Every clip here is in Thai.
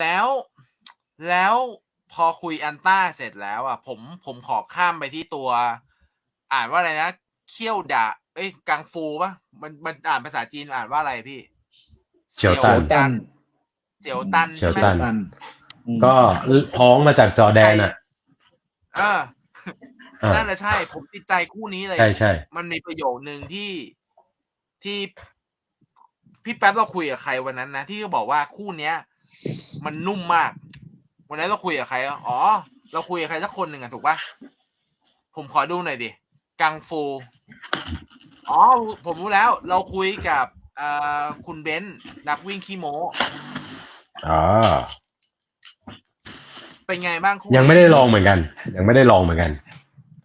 แล้วแล้วพอคุยอันต้าเสร็จแล้วอะ ผมผมขอข้ามไปที่ตัว อ่านว่าอะไรนะเขี้ยวดาเอ้ยกังฟูปะมันมันอ่านภาษาจีนอ่านว่าอะไรพี่เฉียวตันตันเสียวตันเฉียวใช่ไหมตันตันอืมก็ท้องมาจากจอร์แดนอะเอออ่านั่นแหละใช่ ผมติดใจคู่นี้เลย ใช่ใช่มันมีประโยคนึงที่ที่พี่แป๊บเราคุยกับใครวันนั้นนะ ที่เขาบอกว่าคู่เนี้ย มันนุ่มมาก วันนั้นเราคุยกับใครอะอ๋อ เราคุยกับใครสักคนหนึ่งอะถูกปะผมขอดูหน่อยดิกังฟูอ๋อ ผมรู้แล้ว เราคุยกับเอ่อคุณเบนซ์นักวิ่งขี้โมอ๋อเป็นไงบ้างคู่ยังไม่ได้ลองเหมือนกัน ยังไม่ได้ลองเหมือนกัน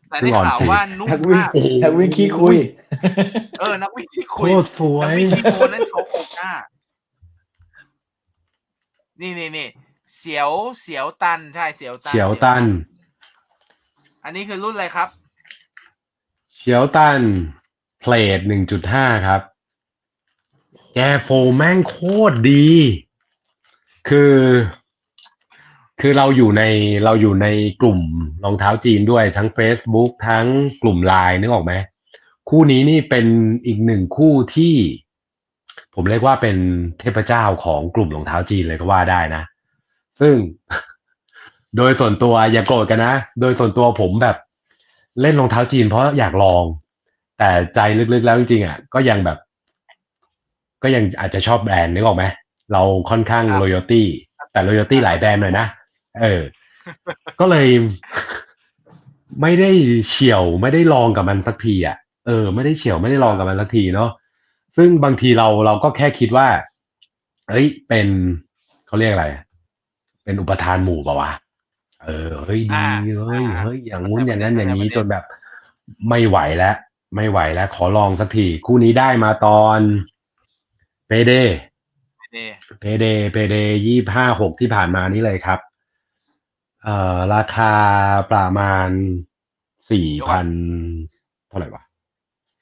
แต่ได้ข่าวว่านุ่มนักวิ่งมากนักวิ่งขี้คุย เออ นักวิ่งขี้โคคุยตรสวนักยวิ่งขี้โมนั่นเขาโกก้า นี่นี่นี่เสียวเสียวตันใช่เสียวตันเฉียวตัน อันนี้คือรุ่นอะไรครับ เฉียวตัน เพลทหนึ่งจุดห้าครับ แกโฟแม่งโคตรดี คือ คือเราอยู่ในเราอยู่ในกลุ่มรองเท้าจีนด้วยทั้ง Facebook ทั้งกลุ่มไลน์นึกออกไหม คู่นี้นี่เป็นอีกหนึ่งคู่ที่ ผมเรียกว่าเป็นเทพเจ้าของกลุ่มรองเท้าจีนเลยก็ว่าได้นะ ซึ่งโดยส่วนตัวอย่าโกรธกันนะ โดยส่วนตัวผมแบบเล่นรองเท้าจีนเพราะอยากลอง แต่ใจลึกๆแล้วจริงๆอะก็ยังแบบ ก็ยังอาจจะชอบแบรนด์นึกออกไหมเราค่อนข้างครับร o ย a l ตี้แต่ร o ย a l ตี้หลายแบรนด์หน่อยนะเออ ก็เลยไม่ได้เฉียวไม่ได้ลองกับมันสักทีอะเออ ไม่ได้เฉียวไม่ได้ลองกับมันสักทีเนาะ ซึ่งบางทีเราเราก็แค่คิดว่าเอ้ย เป็นเขาเรียกอะไร เป็นอุปทานหมู่ป่าวะ เออ เฮ้ยดีอ่าเฮ้ยอ่าเฮ้ย อย่างงู้นอย่างนั้นเข้าอใจย่างนี้ประเด็นจนแบบไม่ไหวแล้ว ไม่ไหวแล้ว ขอลองสักที คู่นี้ได้มาตอนเปเดนี่เพเดเพเดยี่ห้าหกที่ผ่านมานี้เลยครับ เอ่อ ราคาประมาณสี่พันเท่าไหร่วะสี่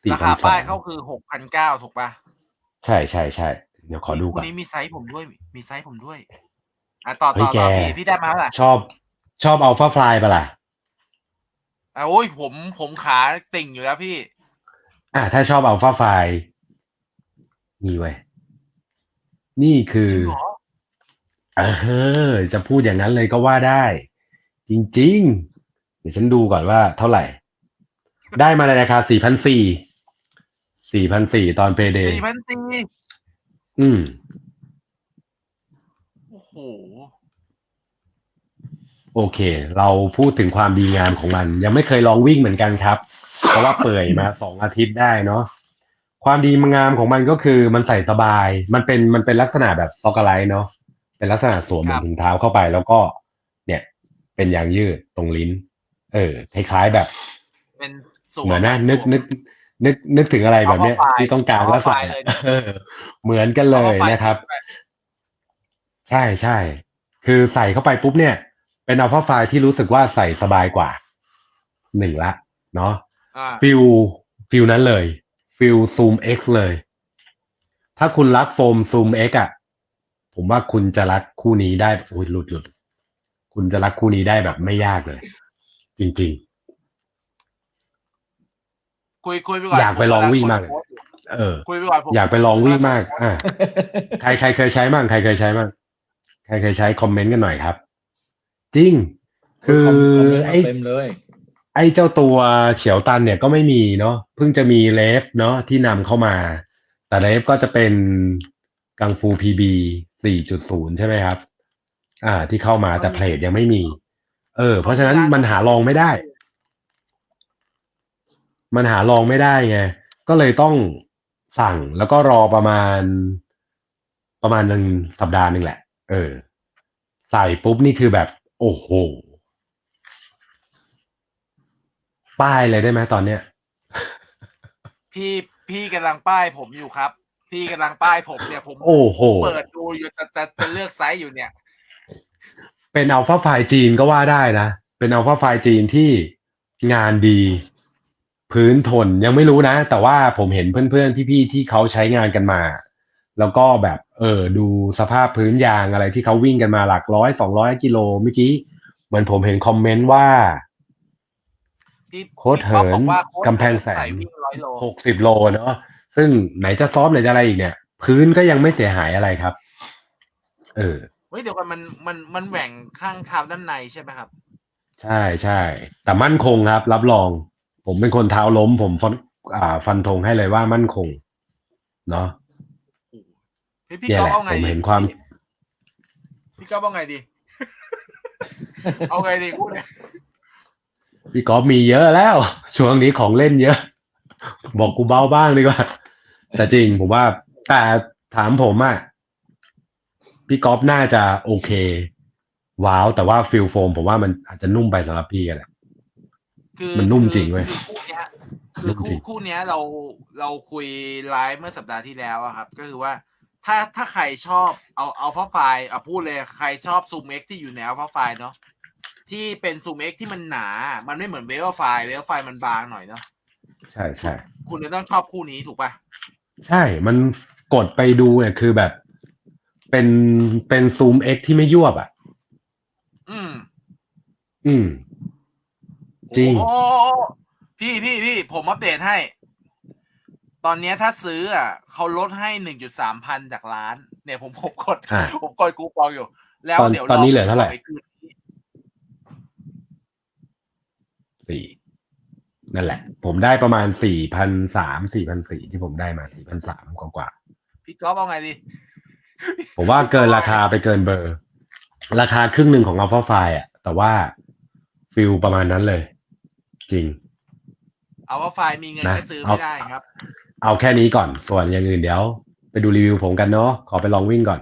ราพันคาสอป้ายงเขาคือหกพันเก้าถูกปะใช่ใช่ใช่เดี๋ยวขอดูคู่ก่อนนี้มีไซส์ผมด้วย มีไซส์ผมด้วยอะต่อเฮ้ต่ยอแกต่อพี่พี่ได้มาเท่าไหร่ชอบชอบอัลฟาฟลายปะล่ะอะโอ้ยผมผมขาติ่งอยู่แล้วพี่ อะถ้าชอบอัลฟาฟลายนี่เว้ยนี่คืจอริงเหรอเออจะพูดอย่างนั้นเลยก็ว่าได้ จริง ๆ เดี๋ยวฉันดูก่อนว่าเท่าไหร่ ได้มาในราคาสี่พันสี่ สี่พันสี่ตอนเพเดสี่พันสี่อืมโอ้โห โอเค เราพูดถึงความดีงามของมัน ยังไม่เคยลองวิ่งเหมือนกันครับ เพราะว่าเปื่อยมาสองอาทิตย์ได้เนาะความดีงามของมันก็คือมันใส่สบาย มันเป็นมันเป็นลักษณะแบบสต็อกไลท์เนาะเป็นลักษณะสวมเหมือนถุงเท้าเข้าไป แล้วก็ เนี่ย เป็นยางยืดตรงลิ้น เออคล้ายๆแบบ เป็นสวมเหมือนนะสวมนึกนึก นึกนึกถึงอะไรแบบเนี้ย Alpha Fly ที่ต้องการแล้วใส่ Alpha Fly เลยเออเหมือนกันเลยนะครับ ใช่ใช่คือใส่เข้าไปปุ๊บเนี่ย เป็นอัลฟาไฟที่รู้สึกว่าใส่สบายกว่าหนึ่งละ เนาะอ่าฟิลฟิลนั้นเลยฟิลซูม X เลย ถ้าคุณรักโฟมซูม X อะผมว่าคุณจะรักคู่นี้ได้โอ้ยหลุดหลุดคุณจะรักคู่นี้ได้แบบไม่ยากเลย จริง คุยคุยไปก่อนอยากไปลองวิ่งมากเลยๆเออ คุยไปก่อนผมอยากไปลองวิ่งมาก อ่าใครใครเคยใช้มั่งใครเคยใช้มั่งใครเคยใช้คอมเมนต์กันหน่อยครับ จริง คือคอมเมนต์มาไอ้เต็มเลยไอ้เจ้าตัวเฉียวตันเนี่ยก็ไม่มีเนาะเพิ่งจะมีเลฟเนาะที่นำเข้ามา แต่เลฟก็จะเป็นกังฟูพีบี4.0ใช่ไหมครับ อ่า ที่เข้ามาแต่เพลทยังไม่มี เออ เพราะฉะนั้นมันหาลองไม่ได้ มันหาลองไม่ได้ไง ก็เลยต้องสั่งแล้วก็รอประมาณ ประมาณหนึ่งสัปดาห์หนึ่งแหละ เออ ใส่ปุ๊บนี่คือแบบ โอ้โห ป้ายเลยได้ไหมตอนเนี้ย พี่พี่กำลังป้ายผมอยู่ครับ พี่กำลังป้ายผมเนี่ยผมโอ้โห เปิดดูอยู่แต่แต่จะเลือกไซส์อยู่เนี่ย เป็นอัลฟาไฟจีนก็ว่าได้นะ เป็นอัลฟาไฟจีนที่งานดี พื้นทนยังไม่รู้นะ แต่ว่าผมเห็นเพื่อนๆ พี่ๆ ที่เขาใช้งานกันมา แล้วก็แบบเออดูสภาพพื้นยางอะไรที่เขาวิ่งกันมาหลักร้อยสองร้อยกิโลเมื่อกี้เหมือนผมเห็นคอมเมนต์ว่าพี่โค้ชพี่ป๊อปเหินบอกว่าโค้ชกำแพงแสนใส่วิ่งร้อยโลหกสิบโลเนาะซึ่งไหนจะซ้อมไหนจะอะไรอีกเนี่ย พื้นก็ยังไม่เสียหายอะไรครับ เออเฮ้ยเดี๋ยวกันมันมันมันแหว่งข้างเท้าด้านในใช่ไหมครับ ใช่ใช่แต่มั่นคงครับ รับรอง ผมเป็นคนเท้าล้ม ผมฟันอ่า ฟันธงให้เลยว่ามั่นคง เนาะพี่พี่เนี่ยก๊อแหฟละเอาไงผมดีเห็นความพี่พี่ก๊อฟเอาไงดี เอาไงดีพูดเนี่ยพี่กอล์ฟมีเยอะแล้ว ช่วงนี้ของเล่นเยอะ บอกกูเบาบ้างดีกว่า แต่จริงผมว่า แต่ถามผมอะพี่กอล์ฟน่าจะโอเค ว้าว แต่ว่าฟิลโฟมผมว่ามันอาจจะนุ่มไปสำหรับพี่กันแหละ คือมันนุ่มคือจริงเว้ย คือคู่เนี้ยคือนุ่มจริคู่ง คู่เนี้ยเราเราคุยไลฟ์เมื่อสัปดาห์ที่แล้วอะครับ ก็คือว่าถ้าถ้าใครชอบเอาเอาฟ้าไฟอะพูดเลยใครชอบซูมเอ็กที่อยู่ในอัลฟาไฟเนาะที่เป็นซูมเอ็กที่มันหนา มันไม่เหมือนเวลไฟเวลไฟมันบางหน่อยเนาะใช่ใช่ คุณจะต้องชอบคู่นี้ถูกปะใช่ มันกดไปดูเนี่ยคือแบบ เป็นเป็นซูมเอ็กที่ไม่ยวบอะ อืม อืม จริง โอ้โหพี่พี่พี่ผมอัปเดตให้ ตอนเนี้ยถ้าซื้ออะเขาลดให้หนึ่งจุดสามพันจากร้าน เนี่ยผมผมกด อ่าผมกดคูปองอยู่ แล้วตอนเดี๋ยวตอนนี้เหลือเท่าไหร่ ปคืนนี้สี่นั่นแหละ ผมได้ประมาณสี่พันสามสี่พันสี่ที่ผมได้มาสี่พันสามกว่าพี่ก๊อฟเอาไงดี ๆผมว่าเกินราคาไปเกินเบอร์ ราคาครึ่งหนึ่งของอัลฟาไฟอะ แต่ว่าฟิลประมาณนั้นเลย จริง เอาว่าไฟล์มีเงินนะก็ซื้อเอาไม่ได้ครับ เอาแค่นี้ก่อน ส่วนอย่างอื่นเดี๋ยว ไปดูรีวิวผมกันเนาะขอไปลองวิ่งก่อน